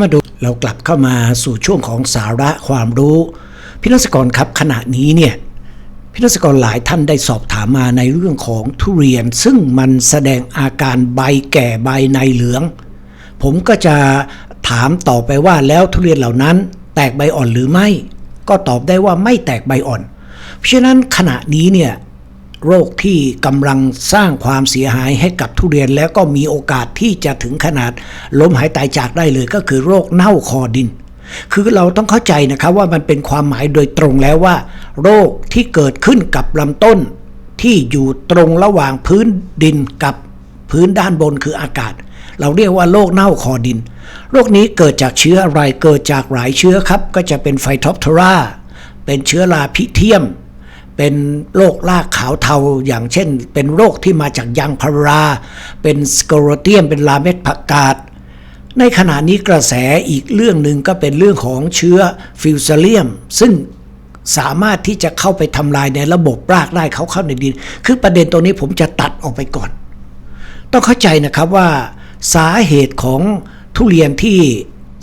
มาดูเรากลับเข้ามาสู่ช่วงของสาระความรู้พี่นักษกรครับขณะนี้เนี่ยพี่นักษกรหลายท่านได้สอบถามมาในเรื่องของทุเรียน ซึ่งมันแสดงอาการใบแก่ใบในเหลือง ผมก็จะถามต่อไปว่าแล้วทุเรียนเหล่านั้น แตกใบอ่อนหรือไม่ ก็ตอบได้ว่าไม่แตกใบอ่อน เพราะฉะนั้นขณะนี้เนี่ย โรคที่กำลังสร้างความเสียหายให้กับทุเรียนแล้วก็มีโอกาสที่จะถึงขนาดล้มหายตายจากได้เลยก็คือโรคเน่าคอดิน คือเราต้องเข้าใจนะครับว่ามันเป็นความหมายโดยตรงแล้วว่า โรคที่เกิดขึ้นกับลำต้น ที่อยู่ตรงระหว่างพื้นดินกับพื้นด้านบนคืออากาศ เราเรียกว่าโรคเน่าคอดิน โรคนี้เกิดจากเชื้ออะไรเกิดจากหลายเชื้อครับ ก็จะเป็นไฟท็อปทราเป็นเชื้อราพิเทียม เป็นโรครากขาวเทาอย่างเช่น เป็นโรคที่มาจากยางพารา เป็นสโกโรเตียมเป็นลาเม็ดผักกาดในขณะนี้กระแสอีกเรื่องหนึ่งก็เป็นเรื่องของเชื้อฟิวซาเลียม ซึ่งสามารถที่จะเข้าไปทำลายในระบบรากได้เขาเข้าในดิน คือประเด็นตรงนี้ผมจะตัดออกไปก่อน ต้องเข้าใจนะครับว่าสาเหตุของทุเรียนที่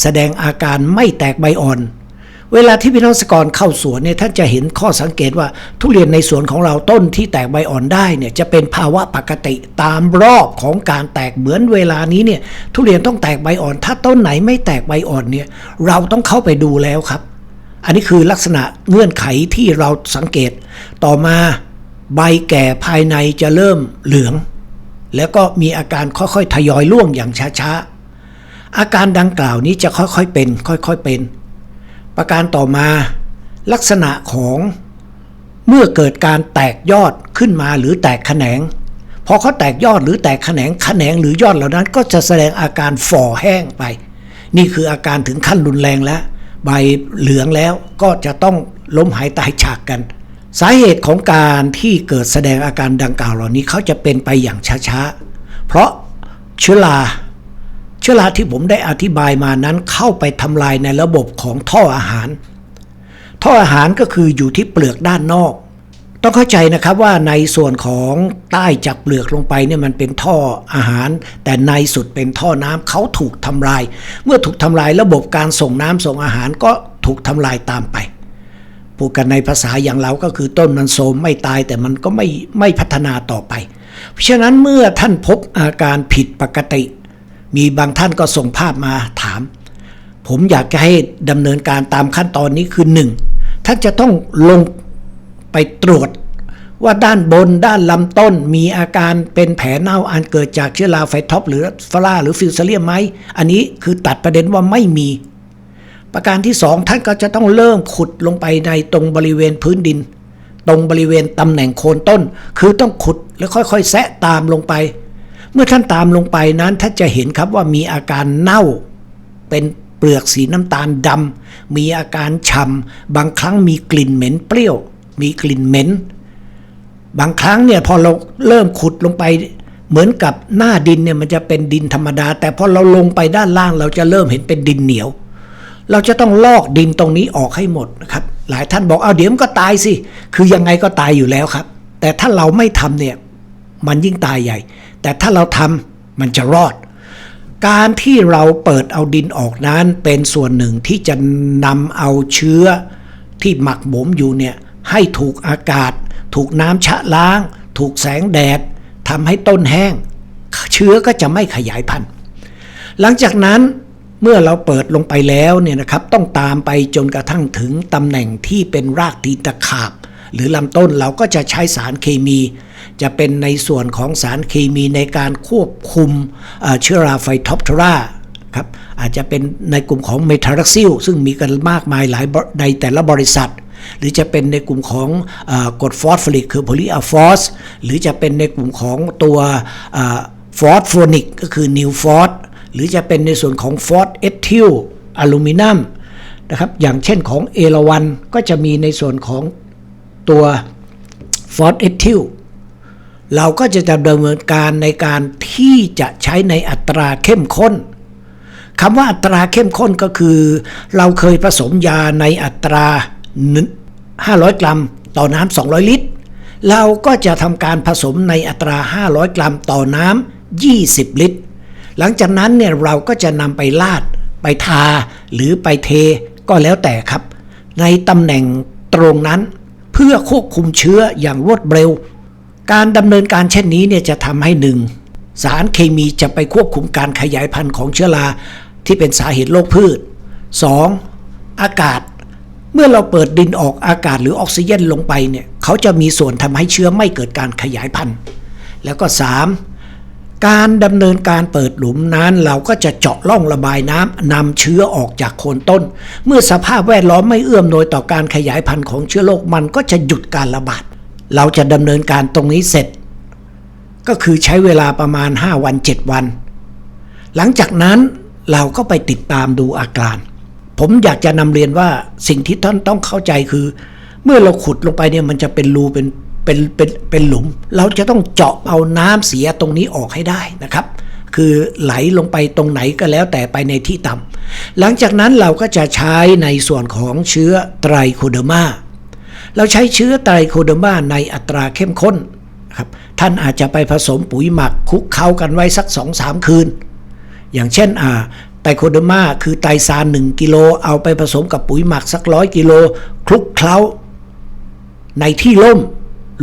แสดงอาการไม่แตกใบอ่อน เวลาที่พี่น้องเกรกรเข้าสวนเนี่ยท่านจะเห็นข้อสังเกตว่าทุเรียนในสวนของเราต้นที่แตกใบอ่อนได้เนี่ยจะเป็นภาวะปกติตามรอบของการแตกเหมือนเวลานี้เนี่ยทุเรียนต้องแตกใบอ่อน ถ้าต้นไหนไม่แตกใบอ่อนเนี่ยเราต้องเข้าไปดูแล้วครับ อันนี้คือลักษณะเงื่อนไขที่เราสังเกต ต่อมาใบแก่ภายในจะเริ่มเหลือง แล้วก็มีอาการค่อยๆทยอยร่วงอย่างช้าๆอาการดังกล่าวนี้จะค่อยๆเป็น ค่อยๆเป็น ประการต่อมา ลักษณะของเมื่อเกิดการแตกยอดขึ้นมาหรือแตกแขนงพอเขาแตกยอดหรือแตกแขนงแขนงหรือยอดเหล่านั้น ก็จะแสดงอาการฝ่อแห้งไป นี่คืออาการถึงขั้นรุนแรงแล้ว ใบเหลืองแล้วก็จะต้องล้มหายตายจากกัน สาเหตุของการที่เกิดแสดงอาการดังกล่าวเหล่านี้เขาจะเป็นไปอย่างช้าๆ เพราะเชื้อรา เชื้อราที่ผมได้อธิบายมานั้นเข้าไปทำลายในระบบของท่ออาหาร ท่ออาหารก็คืออยู่ที่เปลือกด้านนอก ต้องเข้าใจนะครับว่าในส่วนของใต้จากเปลือกลงไปเนี่ยมันเป็นท่ออาหาร แต่ในสุดเป็นท่อน้ำเขาถูกทำลาย เมื่อถูกทำลายระบบการส่งน้ำส่งอาหารก็ถูกทำลายตามไปพูดกันในภาษาอย่างเราก็คือต้นมันโทมไม่ตายแต่มันก็ไม่ไม่พัฒนาต่อไป เพราะฉะนั้นเมื่อท่านพบอาการผิดปกติ มีบางท่านก็ส่งภาพมาถาม ผมอยากจะให้ดำเนินการตามขั้นตอนนี้คือหนึ่งท่านจะต้องลงไปตรวจว่าด้านบนด้านลำต้นมีอาการเป็นแผลเน่าอันเกิดจากเชื้อราไฟท็อปหรือฟลาหรือฟิวซาเลียมไหม อันนี้คือตัดประเด็นว่าไม่มี ประการที่สองท่านก็จะต้องเริ่มขุดลงไปในตรงบริเวณพื้นดิน ตรงบริเวณตำแหน่งโคนต้น คือต้องขุดแล้วค่อยๆ แซะตามลงไป เมื่อท่านตามลงไปนั้นท่านจะเห็นครับว่ามีอาการเน่า เป็นเปลือกสีน้ำตาลดำมีอาการฉ่ำบางครั้งมีกลิ่นเหม็นเปรี้ยว มีกลิ่นเหม็นบางครั้งเนี่ยพอเราเริ่มขุดลงไป เหมือนกับหน้าดินเนี่ยมันจะเป็นดินธรรมดา แต่พอเราลงไปด้านล่างเราจะเริ่มเห็นเป็นดินเหนียว เราจะต้องลอกดินตรงนี้ออกให้หมดนะครับ หลายท่านบอกเอาเดี๋ยวมันก็ตายสิ คือยังไงก็ตายอยู่แล้วครับ แต่ถ้าเราไม่ทำเนี่ยมันยิ่งตายใหญ่ แต่ถ้าเราทำมันจะรอด การที่เราเปิดเอาดินออกนั้นเป็นส่วนหนึ่งที่จะนำเอาเชื้อที่หมักหมมอยู่เนี่ยให้ถูกอากาศ ถูกน้ำชะล้าง ถูกแสงแดดทำให้ต้นแห้ง เชื้อก็จะไม่ขยายพันธุ์ หลังจากนั้นเมื่อเราเปิดลงไปแล้วเนี่ยนะครับต้องตามไปจนกระทั่งถึงตำแหน่งที่เป็นรากตีนตะขาบ หรือลำต้นเราก็จะใช้สารเคมี จะเป็นในส่วนของสารเคมีในการควบคุมเชื้อราไฟท็อปทราครับอาจจะเป็นในกลุ่มของเมทารักซิลซึ่งมีกันมากมายหลายในแต่ละบริษัท หรือจะเป็นในกลุ่มของอกรดฟอสฟอริกคือโพลีอะฟอสหรือจะเป็นในกลุ่มของตัวฟอสโฟนิกก็คือนิวฟอสหรือจะเป็นในส่วนของฟอสเอทิลอลูมิเนียมนะครับอย่างเช่นของเอราวันก็จะมีในส่วนของ ตัวฟอสเอทิลเราก็จะดำเนินการในการที่จะใช้ในอัตราเข้มข้นคำว่าอัตราเข้มข้นก็คือ เราเคยผสมยาในอัตรา 500 กรัม ต่อน้ำ200 ลิตร เราก็จะทำการผสมในอัตรา 500 กรัม ต่อน้ำ20 ลิตร หลังจากนั้นเนี่ยเราก็จะนำไปลาด ไปทา หรือไปเทก็แล้วแต่ครับ ในตำแหน่งตรงนั้น เพื่อควบคุมเชื้ออย่างรวดเร็ว การดำเนินการเช่นนี้เนี่ยจะทำให้หนึ่งสารเคมีจะไปควบคุมการขยายพันธุ์ของเชื้อราที่เป็นสาเหตุโรคพืช 2. อากาศ เมื่อเราเปิดดินออกอากาศหรือออกซิเจนลงไปเนี่ยเขาจะมีส่วนทำให้เชื้อไม่เกิดการขยายพันธุ์ แล้วก็ 3. การดำเนินการเปิดหลุมนั้น เราก็จะเจาะล่องระบายน้ำนำเชื้อออกจากโคนต้น เมื่อสภาพแวดล้อมไม่เอื้อมหนวยต่อการขยายพันธุ์ของเชื้อโรคมันก็จะหยุดการระบาด เราจะดำเนินการตรงนี้เสร็จ ก็คือใช้เวลาประมาณ 5 วัน 7 วัน หลังจากนั้นเราก็ไปติดตามดูอาการ ผมอยากจะนำเรียนว่าสิ่งที่ท่านต้องเข้าใจคือ เมื่อเราขุดลงไปเนี่ยมันจะเป็นรูเป็น เป็นเป็นเป็นหลุม เราจะต้องเจาะเอาน้ำเสียตรงนี้ออกให้ได้นะครับ คือไหลลงไปตรงไหนก็แล้วแต่ไปในที่ต่ำหลังจากนั้นเราก็จะใช้ในส่วนของเชื้อไตรโคเดอร์มาเราใช้เชื้อไตรโคเดอร์มาในอัตราเข้มข้นครับท่านอาจจะไปผสมปุ๋ยหมักคลุกเคล้ากันไว้สัก 2-3 คืน อย่างเช่นอ่าไตรโคเดอร์มาคือไตรซาน1กิโลเอาไปผสมกับปุ๋ยหมักสักร้อยกิโลคลุกเคล้าในที่ร่ม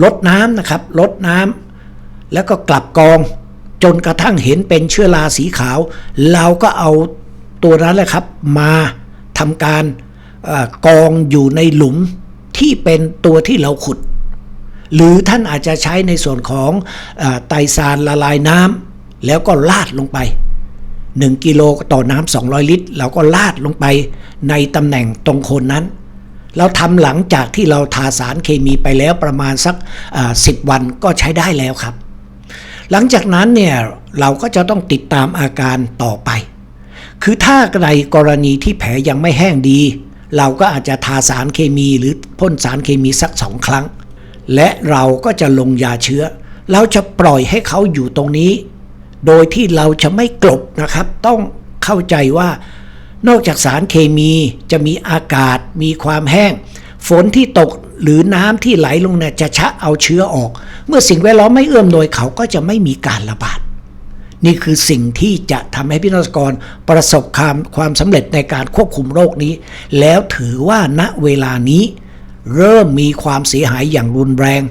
ลดน้ำนะครับลดน้ำแล้วก็กลับกอง จนกระทั่งเห็นเป็นเชื้อราสีขาว เราก็เอาตัวนั้นแหละครับ มาทำการอกองอยู่ในหลุมที่เป็นตัวที่เราขุด หรือท่านอาจจะใช้ในส่วนของอไตรซานละลายน้ำแล้วก็ลาดลงไป 1 กิโลต่อน้ำ200 ลิตร เราก็ลาดลงไปในตำแหน่งตรงโคนนั้น เราทำหลังจากที่เราทาสารเคมีไปแล้วประมาณสักสิบวันก็ใช้ได้แล้วครับ หลังจากนั้นเนี่ยเราก็จะต้องติดตามอาการต่อไป คือถ้าในกรณีที่แผลยังไม่แห้งดี เราก็อาจจะทาสารเคมีหรือพ่นสารเคมีสักสองครั้ง และเราก็จะลงยาเชื้อ เราจะปล่อยให้เขาอยู่ตรงนี้ โดยที่เราจะไม่กลบนะครับ ต้องเข้าใจว่า นอกจากสารเคมีจะมีอากาศมีความแห้ง ฝนที่ตกหรือน้ำที่ไหลลงเนี่ยจะชะเอาเชื้อออก เมื่อสิ่งแวดล้อมไม่เอื้อมหน่วยเขาก็จะไม่มีการระบาด นี่คือสิ่งที่จะทำให้พี่นกษกรประสบความความสำเร็จในการควบคุมโรคนี้ แล้วถือว่าณเวลานี้ เริ่มมีความเสียหายอย่างรุนแรง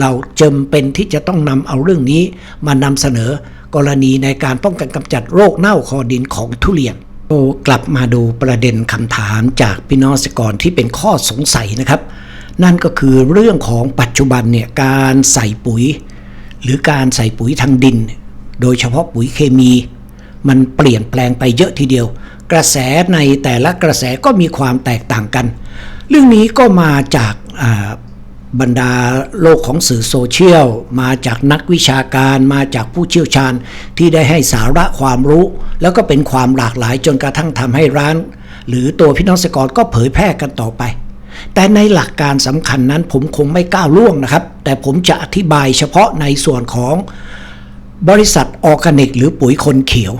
เราจำเป็นที่จะต้องนำเอาเรื่องนี้มานำเสนอกรณีในการป้องกันกำจัดโรคเน่าคอดินของทุเรียน กลับมาดูประเด็นคำถามจากพี่น้องเกรที่เป็นข้อสงสัยนะครับ นั่นก็คือเรื่องของปัจจุบันเนี่ยการใส่ปุ๋ย หรือการใส่ปุ๋ยทางดิน โดยเฉพาะปุ๋ยเคมี มันเปลี่ยนแปลงไปเยอะทีเดียว กระแสในแต่ละกระแสก็มีความแตกต่างกัน เรื่องนี้ก็มาจากา บรรดาโลกของสื่อโซเชียล มาจากนักวิชาการ มาจากผู้เชี่ยวชาญที่ได้ให้สาระความรู้ แล้วก็เป็นความหลากหลายจนกระทั่งทำให้ร้าน หรือตัวพี่น้องเกษตรกรก็เผยแพร่กันต่อไป แต่ในหลักการสำคัญนั้นผมคงไม่ก้าวล่วงนะครับ แต่ผมจะอธิบายเฉพาะในส่วนของบริษัทออร์แกนิก หรือปุ๋ยคนเขียว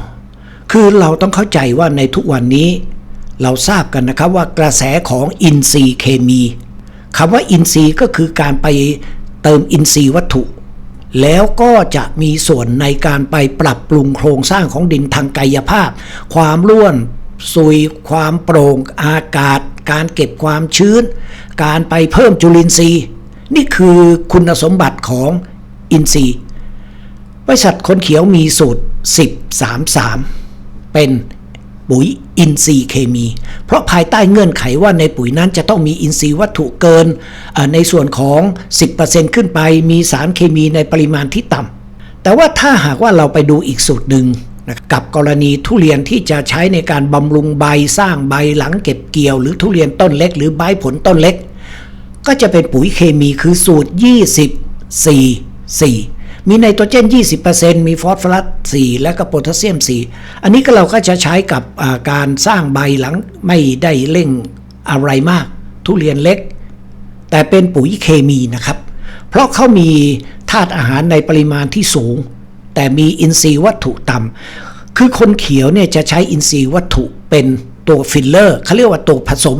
คือเราต้องเข้าใจว่าในทุกวันนี้ เราทราบกันนะครับว่ากระแสของอินทรีย์เคมี คำว่าอินทรีย์ก็คือการไปเติมอินทรีย์วัตถุ แล้วก็จะมีส่วนในการไปปรับปรุงโครงสร้างของดินทางกายภาพ ความร่วนซุยความโปร่งอากาศ การเก็บความชื้น การไปเพิ่มจุลินทรีย์ นี่คือคุณสมบัติของอินทรีย์บริษัทคนเขียวมีสูตร 10 3 3 เป็น ปุ๋ยอินทรีย์เคมี เพราะภายใต้เงื่อนไขว่าในปุ๋ยนั้นจะต้องมีอินทรีย์วัตถุเกิน ในส่วนของ 10%ขึ้นไปมีสารเคมีในปริมาณที่ต่ำแต่ว่าถ้าหากว่าเราไปดูอีกสูตรหนึ่งนะกับกรณีทุเรียนที่จะใช้ในการบำรุงใบสร้างใบหลังเก็บเกี่ยว หรือทุเรียนต้นเล็ก หรือใบผลต้นเล็ก ก็จะเป็นปุ๋ยเคมีคือสูตร 20 4 4 มีไนโตรเจน 20%มีฟอสฟอรัส 4 และก็โพแทสเซียม 4 อันนี้ก็เราก็จะใช้กับการสร้างใบหลังไม่ได้เร่งอะไรมาก ทุเรียนเล็ก แต่เป็นปุ๋ยเคมีนะครับ เพราะเขามีธาตุอาหารในปริมาณที่สูง แต่มีอินทรีย์วัตถุต่ำคือคนเขียวเนี่ยจะใช้อินทรีย์วัตถุเป็นตัวฟิลเลอร์เขาเรียกว่าตัวผสม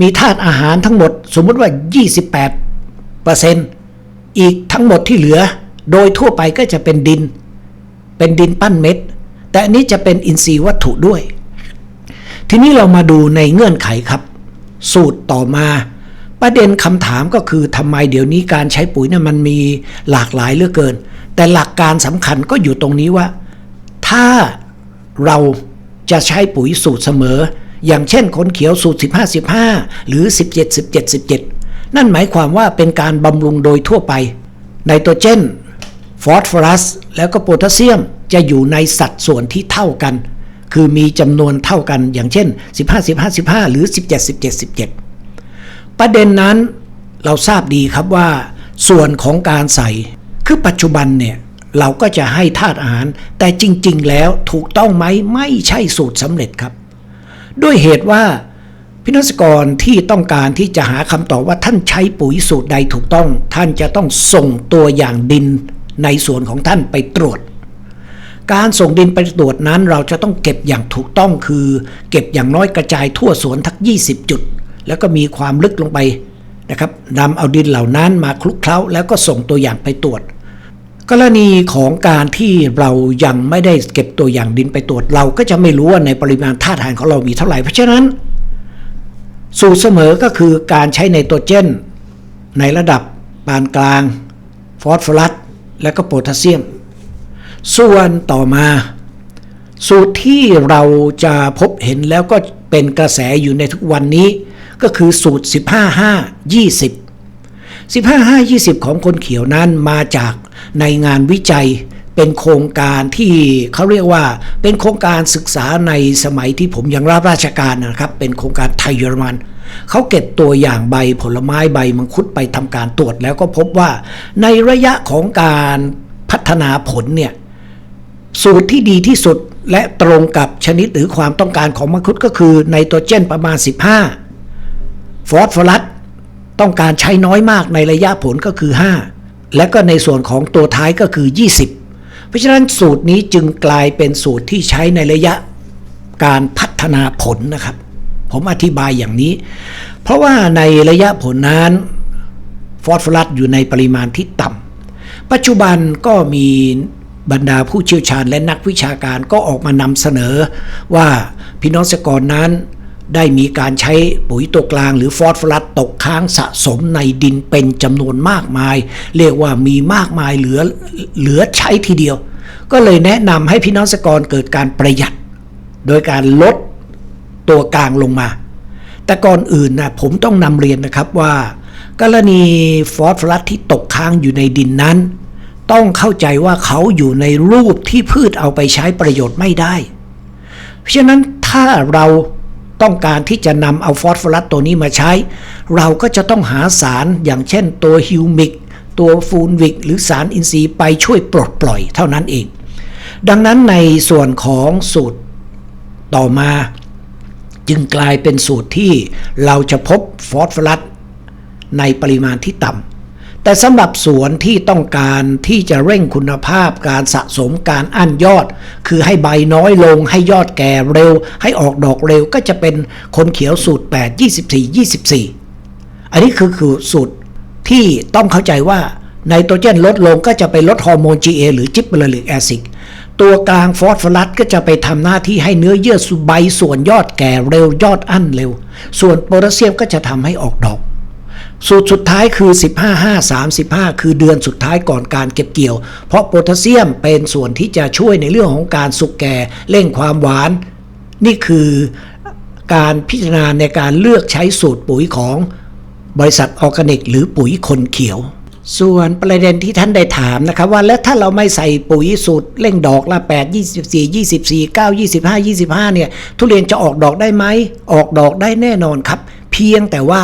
มีธาตุอาหารทั้งหมด สมมติว่า 28เปอร์เซ็นต์อีกทั้งหมดที่เหลือ โดยทั่วไปก็จะเป็นดิน เป็นดินปั้นเม็ด แต่อันนี้จะเป็นอินทรีย์วัตถุด้วย ทีนี้เรามาดูในเงื่อนไขครับ สูตรต่อมา ประเด็นคำถามก็คือทำไมเดี๋ยวนี้การใช้ปุ๋ยเนี่ยมันมีหลากหลายเหลือเกิน แต่หลักการสำคัญก็อยู่ตรงนี้ว่า ถ้าเราจะใช้ปุ๋ยสูตรเสมอ อย่างเช่นคนเขียวสูตร 15 15 หรือ 17 17 17 นั่นหมายความว่าเป็นการบำรุงโดยทั่วไปไนโตรเจน ฟอสฟอรัสแล้วก็โพแทสเซียมจะอยู่ในสัดส่วนที่เท่ากัน คือมีจำนวนเท่ากันอย่างเช่น 15 15 15 หรือ 17 17 17 ประเด็นนั้นเราทราบดีครับว่า ส่วนของการใส่คือปัจจุบันเนี่ยเราก็จะให้ธาตุอาหาร แต่จริง ๆ แล้วถูกต้องไหมไม่ใช่สูตรสำเร็จครับ ด้วยเหตุว่าพินักกรที่ต้องการที่จะหาคำตอบว่าท่านใช้ปุ๋ยสูตรใดถูกต้อง ท่านจะต้องส่งตัวอย่างดิน ในส่วนของท่านไปตรวจ การส่งดินไปตรวจนั้นเราจะต้องเก็บอย่างถูกต้องคือ เก็บอย่างน้อยกระจายทั่วสวนทัก 20 จุด แล้วก็มีความลึกลงไปนะครับนำเอาดินเหล่านั้นมาคลุกเคล้า แล้วก็ส่งตัวอย่างไปตรวจ กรณีของการที่เรายังไม่ได้เก็บตัวอย่างดินไปตรวจ เราก็จะไม่รู้ว่าในปริมาณธาตุอาหารของเรามีเท่าไหร่เพราะฉะนั้นสูตรเสมอก็คือการใช้ไนโตรเจน ในระดับปานกลาง ฟอสฟอรัส และก็โพแทสเซียม ส่วนต่อมา สูตรที่เราจะพบเห็นแล้วก็เป็นกระแสอยู่ในทุกวันนี้ ก็คือสูตร 15 5 20 15 5 20 ของคนเขียวนั้นมาจากในงานวิจัย เป็นโครงการที่เขาเรียกว่าเป็นโครงการศึกษาในสมัยที่ผมยังรับราชการนะครับ เป็นโครงการไทยเยอรมันเขาเก็บตัวอย่างใบผลไม้ใบมังคุดไปทำการตรวจแล้วก็พบว่า ในระยะของการพัฒนาผลเนี่ยสูตรที่ดีที่สุดและตรงกับชนิดหรือความต้องการของมังคุดก็คือไนโตรเจนประมาณ 15 ฟอสฟอรัสต้องการใช้น้อยมากในระยะผลก็คือ 5 และก็ในส่วนของตัวท้ายก็คือ 20 เพราะฉะนั้นสูตรนี้จึงกลายเป็นสูตรที่ใช้ในระยะการพัฒนาผลนะครับ ผมอธิบายอย่างนี้ เพราะว่าในระยะผลนั้นฟอสฟอรัสอยู่ในปริมาณที่ต่ำปัจจุบันก็มีบรรดาผู้เชี่ยวชาญและนักวิชาการก็ออกมานำเสนอว่าพี่น้องเกษตรกรนั้น ได้มีการใช้ปุ๋ยตัวกลางหรือฟอสฟอรัสตกค้างสะสมในดินเป็นจำนวนมากมาย เรียกว่ามีมากมายเหลือเหลือใช้ทีเดียว ก็เลยแนะนำให้พี่น้องเกษตรกรเกิดการประหยัด โดยการลดตัวกลางลงมา แต่ก่อนอื่นนะผมต้องนำเรียนนะครับว่า กรณีฟอสฟอรัสที่ตกค้างอยู่ในดินนั้น ต้องเข้าใจว่าเขาอยู่ในรูปที่พืชเอาไปใช้ประโยชน์ไม่ได้ เพราะฉะนั้นถ้าเรา ต้องการที่จะนำเอาฟอสฟอรัสตัวนี้มาใช้ เราก็จะต้องหาสารอย่างเช่นตัวฮิวมิกตัวฟูลวิกหรือสารอินทรีย์ไปช่วยปลดปล่อยเท่านั้นเอง ดังนั้นในส่วนของสูตรต่อมา จึงกลายเป็นสูตรที่เราจะพบฟอสฟอรัสในปริมาณที่ต่ำ แต่สำหรับสวนที่ต้องการที่จะเร่งคุณภาพการสะสมการอั้นยอด คือให้ใบน้อยลงให้ยอดแก่เร็ว ให้ออกดอกเร็วก็จะเป็นคนเขียวสูตร 8 24 24 อันนี้คือคือสูตรที่ต้องเข้าใจว่าไนโตรเจนลดลงก็จะไปลดฮอร์โมน GA หรือจิบเบลลิกแอซิดตัวกลางฟอสฟอรัสก็จะไปทำหน้าที่ให้เนื้อเยื่อใบส่วนยอดแก่เร็วยอดอั้นเร็ว ส่วนโพแทสเซียมก็จะทำให้ออกดอก สูตรสุดท้ายคือ 15 5 35 คือเดือนสุดท้ายก่อนการเก็บเกี่ยว เพราะโพแทสเซียมเป็นส่วนที่จะช่วยในเรื่องของการสุกแก่เร่งความหวาน นี่คือการพิจารณาในการเลือกใช้สูตรปุ๋ยของบริษัทออร์แกนิก หรือปุ๋ยคนเขียว ส่วนประเด็นที่ท่านได้ถามนะครับว่าแล้วถ้าเราไม่ใส่ปุ๋ยสูตรเร่งดอกละ 8 24 24 9 25 25เนี่ยทุเรียนจะออกดอกได้ไหมออกดอกได้แน่นอนครับ เพียงแต่ว่า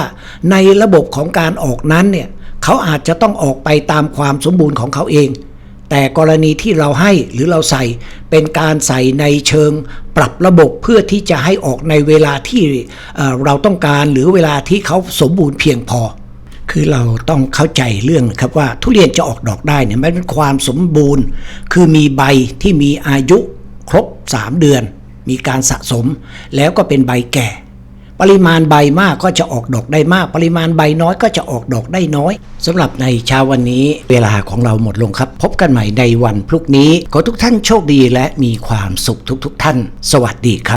ในระบบของการออกนั้นเนี่ยเขาอาจจะต้องออกไปตามความสมบูรณ์ของเขาเอง แต่กรณีที่เราให้หรือเราใส่เป็นการใส่ในเชิงปรับระบบเพื่อที่จะให้ออกในเวลาที่เเราต้องการหรือเวลาที่เขาสมบูรณ์เพียงพอ คือเราต้องเข้าใจเรื่องนะครับว่าทุเรียนจะออกดอกได้เนี่ยมันเป็นความสมบูรณ์ คือมีใบที่มีอายุครบ 3 เดือน มีการสะสม แล้วก็เป็นใบแก่ ปริมาณใบมากก็จะออกดอกได้มาก ปริมาณใบน้อยก็จะออกดอกได้น้อยสำหรับในเช้าวันนี้ เวลาของเราหมดลงครับ พบกันใหม่ในวันพรุ่งนี้ ขอทุกท่านโชคดีและมีความสุขทุกๆท่าน สวัสดีครับ